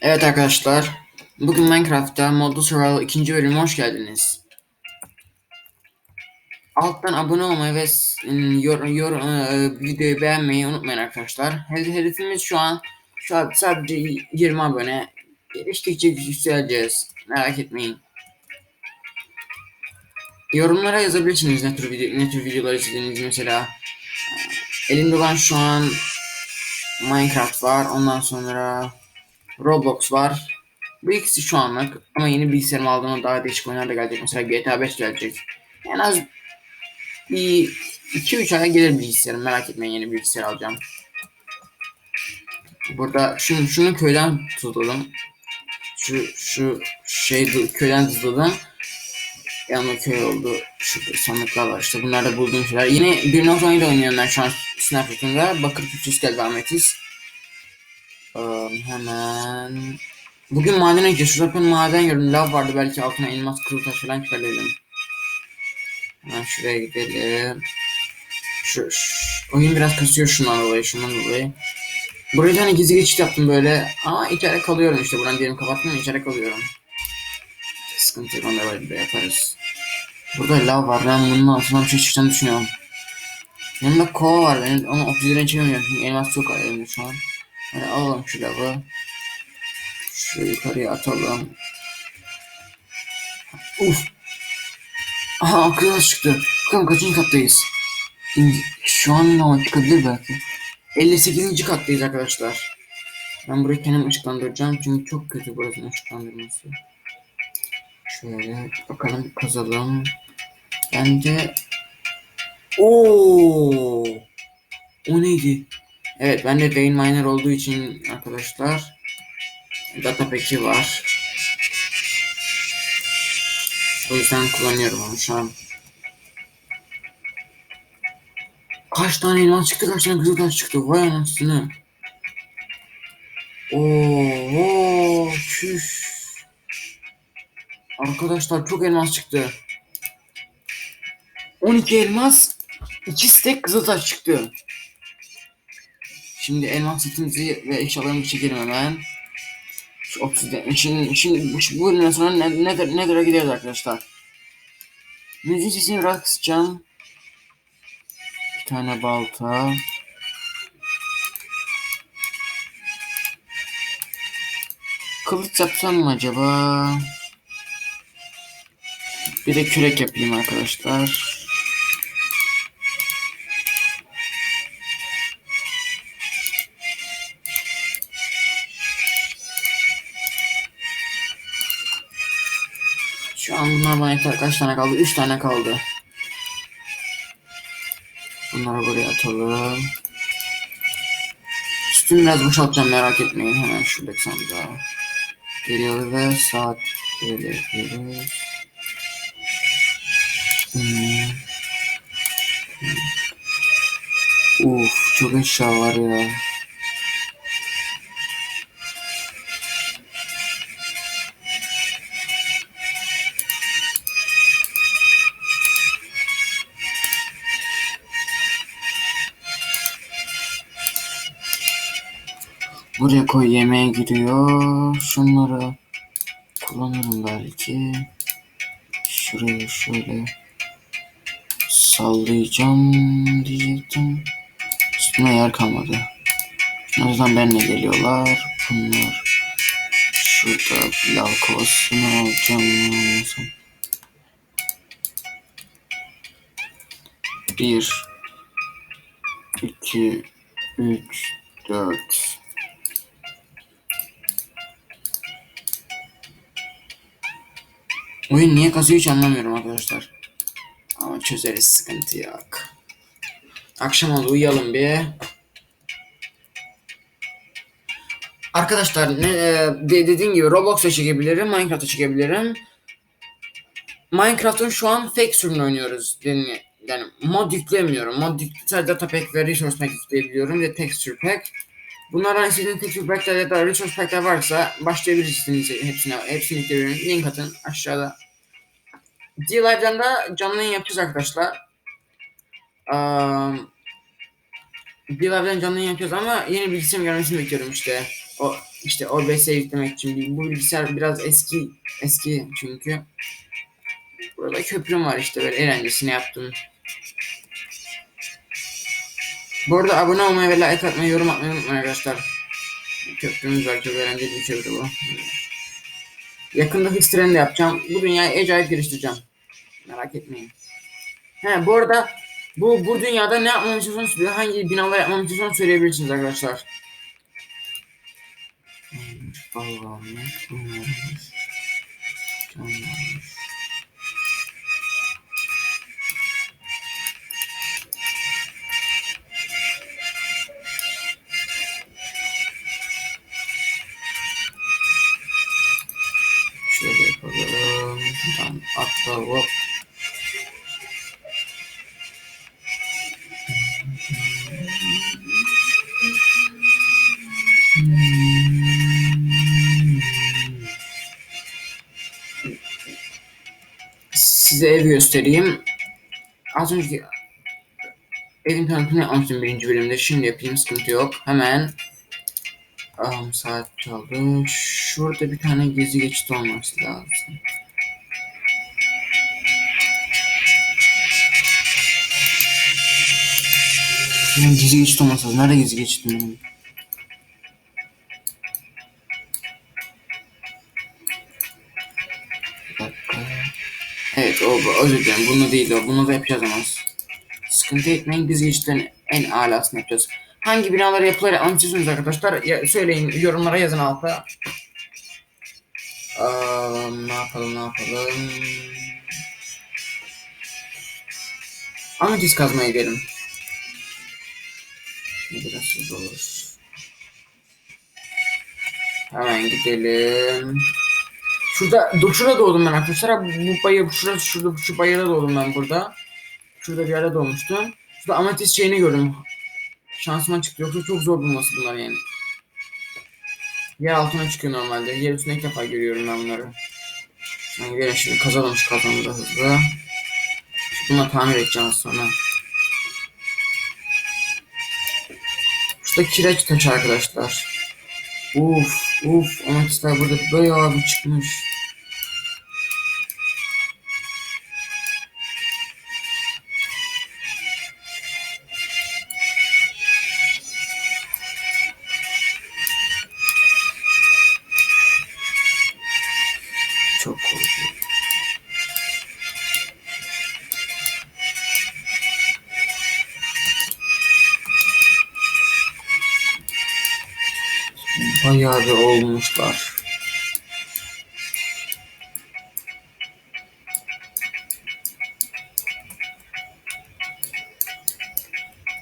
Evet arkadaşlar, bugün Minecraft'ta Modlu Survival 2. bölüme hoş geldiniz. Alttan abone olmayı ve s- yor, yor, e, videoyu beğenmeyi unutmayın arkadaşlar. Hedef- Hedefimiz şu an şu an sadece 20 abone. Geliştikçe yükseleceğiz. Merak etmeyin. Yorumlara yazabilirsiniz ne tür, video, ne tür videolar izlediğinizi mesela. Elimde olan şu an Minecraft var. Ondan sonra Roblox var. Bu ikisi şu anlık ama yeni bilgisayarımı aldığımda daha değişik oyunlar da gelecek. Mesela GTA 5 gelecek. En az bir 2-3 aya gelir bilgisayarım. Merak etmeyin yeni bilgisayar alacağım. Burada şunu, şunu köyden tutuldım. Şu şu şey köyden tutuldım. Yanında köy oldu. Şurada sandıklar var işte. Bunlar da bulduğum şeyler. Yine 1.17 oynuyorum ben şu an Snapchat'ında. Bakır Küçüğüz geldi Ahmetiz. Ee, hemen Bugün madene gideceğiz. Şurada bir maden gördüm. Lav vardı belki altına elmas kızıltaş falan çıkarabilirim. Hemen şuraya gidelim. Şu, şu, oyun biraz kasıyor şundan dolayı, şundan dolayı. Buraya tane gizli geçit yaptım böyle. Ama içeride kalıyorum işte. Buradan diyelim kapattım ama içeride kalıyorum. Sıkıntı yok. Da böyle yaparız. Burada lav var. Ben bunun altından bir şey çıkacağını düşünüyorum. Yanımda kova var benim ama obsidyen çekemiyorum elmas çok elimde şu an. Hadi alalım şu lavı. Şuraya yukarıya atalım. Uf. Aha akıllı çıktı. Bakalım kaçıncı kattayız. Şu an ama çıkabilir belki. 58. kattayız arkadaşlar. Ben burayı kendim ışıklandıracağım çünkü çok kötü burasının ışıklandırması. Şöyle bakalım kazalım. Bence Oo! O neydi? Evet bende Vein Miner olduğu için arkadaşlar data pack'i var. O yüzden kullanıyorum onu şu an. Kaç tane elmas çıktı, kaç tane kızıl taş çıktı. Vay anasını. Oo, çüş. Arkadaşlar çok elmas çıktı. 12 elmas, 2 stek kızıl taş çıktı. Şimdi elmas setimizi ve eşyalarımızı çekelim hemen. Şu 30'da. Şimdi, şimdi şu- bu bölümden sonra ne, nedir, nedir'e gideriz arkadaşlar. Müziğin sesini biraz kısacağım. Bir tane balta. Kılıç yapsam mı acaba? Bir de kürek yapayım arkadaşlar. Yeter. Kaç tane kaldı? 3 tane kaldı. Bunları buraya atalım. Üstünü biraz boşaltacağım merak etmeyin. Hemen şuradaki sandığa. Geliyor ve saat gelir. gelir. Hmm. Uf çok eşya var ya. Buraya koy yemeğe giriyor. Şunları kullanırım belki. Şuraya şöyle sallayacağım diyecektim. Üstüne yer kalmadı. O yüzden benimle geliyorlar. Bunlar şurada pilav kovasını alacağım. Bir, iki, üç, dört. Oyun niye kasıyor hiç anlamıyorum arkadaşlar. Ama çözeriz sıkıntı yok. Akşam oldu uyuyalım bir. Arkadaşlar ne e, de, dediğim gibi Roblox'a çekebilirim, Minecraft'a çekebilirim. Minecraft'ın şu an fake sürümünü oynuyoruz. Yani, yani mod yüklemiyorum. Mod yük, sadece data pack ve resource pack yükleyebiliyorum ve texture pack. Bunlardan istediğiniz texture pack'ler ya da resource pack'ler varsa başlayabilirsiniz hepsine. Hepsini yükleyebilirim. Link atın aşağıda. D-Live'den da canlı yayın yapacağız arkadaşlar. Um, D-Live'den canlı yayın yapacağız ama yeni bilgisayarın gelmesini bekliyorum işte. O işte OBS'e yüklemek için bu bilgisayar biraz eski eski çünkü. Burada köprüm var işte böyle eğlencesine yaptım. Bu arada abone olmayı ve like atmayı, yorum atmayı unutmayın arkadaşlar. Köprümüz var çok eğlenceli bir köprü bu. Yakında hız treni de yapacağım. Bu dünyayı acayip geliştireceğim. Merak etmeyin. He bu arada bu bu dünyada ne yapmamı istiyorsanız hangi binalar yapmamı istiyorsanız söyleyebilirsiniz arkadaşlar. Allah'ım. Şöyle Tamam. Hop. Size ev göstereyim. Az önceki evin tanıtımını yapmıştım birinci bölümde. Şimdi yapayım sıkıntı yok. Hemen um, saat çaldı. Şurada bir tane gezi geçidi olması lazım. Benim gizli geçit olması. Nerede gizli? Bir dakika. Evet o özür dilerim. Bunu değil o. Bunu da yapacağız ama. Sıkıntı etmeyin. Gizli geçitlerin en alasını yapacağız. Hangi binalar yapılır anlatıyorsunuz arkadaşlar? Ya, söyleyin yorumlara yazın alta. Aa, ne yapalım ne yapalım. Ametist kazmaya gidelim. Biraz hızlı olur. Hemen gidelim. Şurada, dur şurada doğdum ben arkadaşlar. Bu, bayır, şurası, şurada, şu bayırda doğdum ben burada. Şurada bir yerde doğmuştum. Şurada ametist şeyini gördüm. Şansıma çıktı. Yoksa çok zor bulması bunlar yani. Yer altına çıkıyor normalde. Yer üstüne ilk defa görüyorum ben bunları. Yani gelin şimdi kazalım şu kazanı da hızlı. Bununla tamir edeceğim az sonra. Şurada kireç taşı arkadaşlar. Uf uf ametistler burada bayağı bir çıkmış. Bir olmuşlar.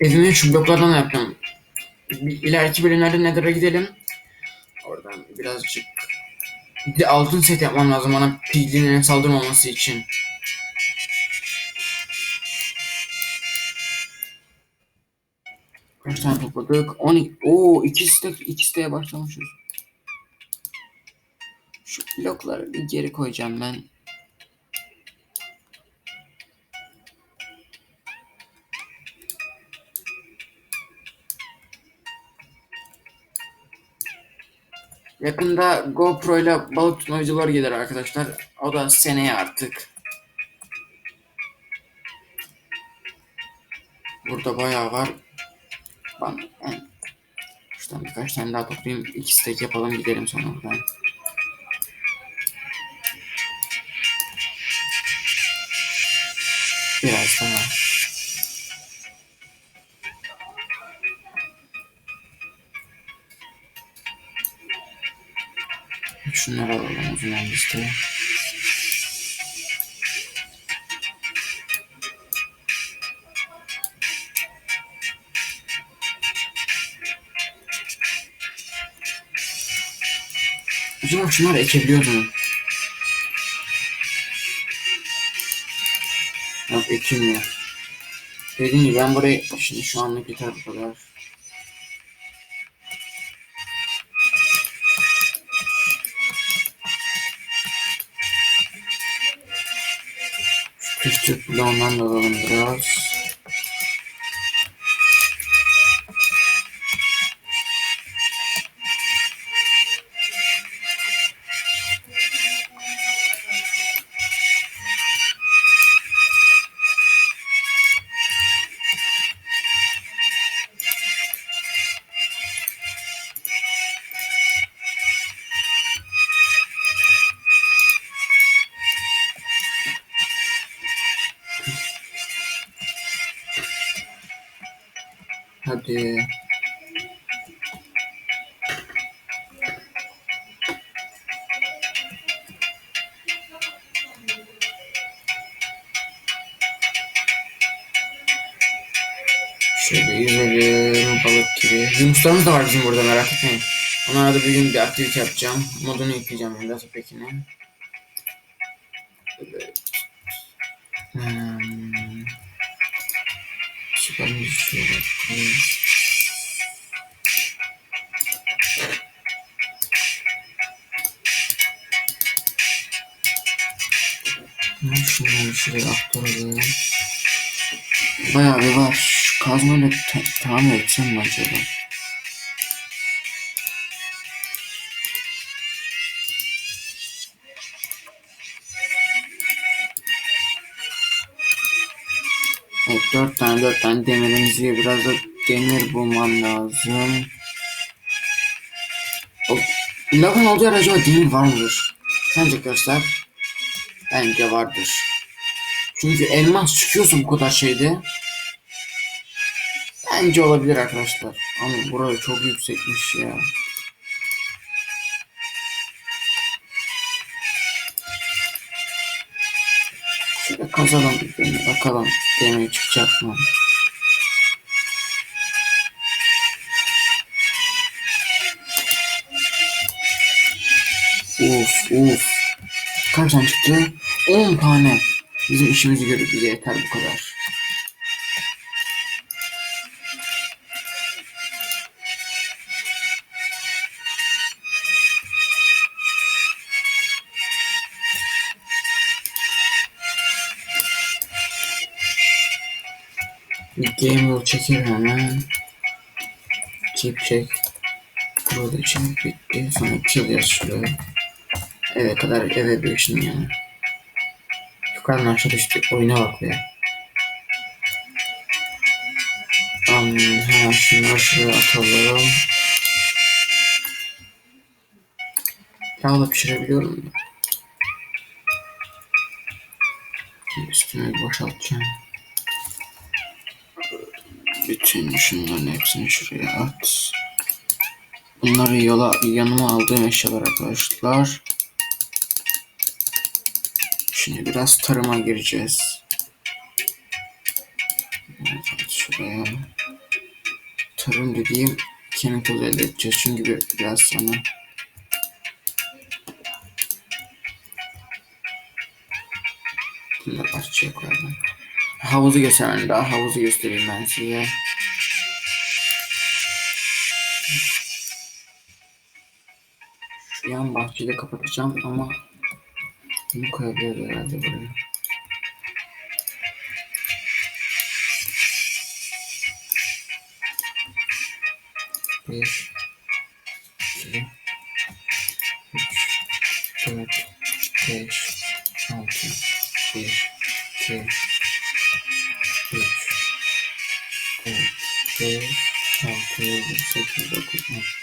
Evimi şu bloklardan yapacağım. Bir ileriki bölümlerde Nether'a gidelim. Oradan birazcık bir de altın set yapmam lazım bana piglinlerin saldırmaması için. Kaç tane topladık? 12. Oo, ikisi de ikisi de başlamışız. Şu blokları bir geri koyacağım ben. Yakında GoPro ile balık tutma videoları gelir arkadaşlar. O da seneye artık. Burada bayağı var. Ben, ben şuradan birkaç tane daha toplayayım. İki stack yapalım gidelim sonra buradan. Biraz daha. Şunları alalım o zaman şunları ekebiliyor mu? Yok ekilmiyor. Dediğim gibi ben burayı şimdi şu anlık yeter bu kadar. Küçük bloğundan da alalım biraz. Hadi. Şöyle yüzelim balık gibi. Yunuslarımız da var bizim burada merak etmeyin. Onlara da bir gün bir aktivite yapacağım. Modunu yükleyeceğim ben de pekine. Evet. Hmm. Süper bakalım. Hmm, Şunları şuraya aktaralım. Bayağı bir var. Şu kazmayla tamir etsem mi acaba? Evet dört tane dört tane demirimiz var. Biraz da demir bulmam lazım. O, lavın olduğu yer acaba demir var mıdır? Sence göster. Bence vardır. Çünkü elmas çıkıyorsa bu kadar şeyde. Bence olabilir arkadaşlar. Ama burası çok yüksekmiş ya. Şöyle kazalım bir demir. Bakalım demir çıkacak mı? Uf uf. Kaç tane çıktı? 10 tane. Bizim işimizi görür bize yeter bu kadar. Game mode çekelim hemen. Keep check. Burada için bitti. Sonra kill yaz şuraya. Eve kadar eve işin yani. Yukarıdan aşağı düştü. Oyuna bak. Um, hemen şunları şuraya atalım. Pilavla pişirebiliyorum da. Üstüne boşaltacağım. Bütün şunların hepsini şuraya at. Bunları yola yanıma aldığım eşyalar arkadaşlar. Şimdi biraz tarıma gireceğiz. Evet, şuraya. Tarım dediğim chemical elde edeceğiz. Çünkü bir- biraz sonra Bunları açacak koyalım. Havuzu göstereyim daha havuzu göstereyim ben size. Yan bahçeyi de kapatacağım ama bunu koyabiliriz herhalde buraya. Bir, iki, üç, dört, beş, altı, bir, sekiz, dokuz,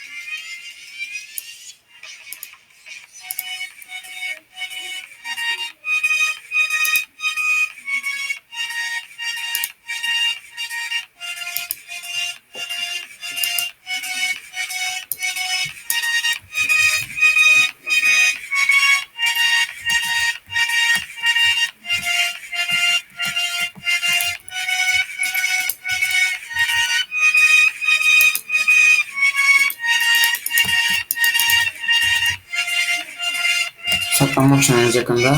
saklanmak için yakında.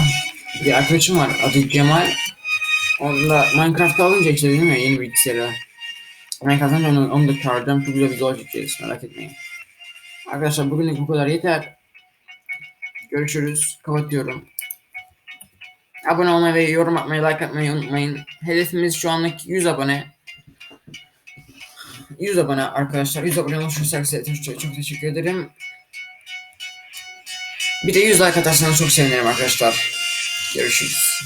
Bir arkadaşım var adı Cemal. Onda Minecraft'ta alınca işte dedim ya yeni bilgisayara. Minecraft'tan onu, onu da çağıracağım. Çok güzel videolar çekeceğiz merak etmeyin. Arkadaşlar bugünlük bu kadar yeter. Görüşürüz. Kapatıyorum. Abone olmayı ve yorum atmayı, like atmayı unutmayın. Hedefimiz şu anlık 100 abone. 100 abone arkadaşlar. 100 abone olursak size çok, çok teşekkür ederim. Bir de 100 like atarsanız çok sevinirim arkadaşlar. Görüşürüz.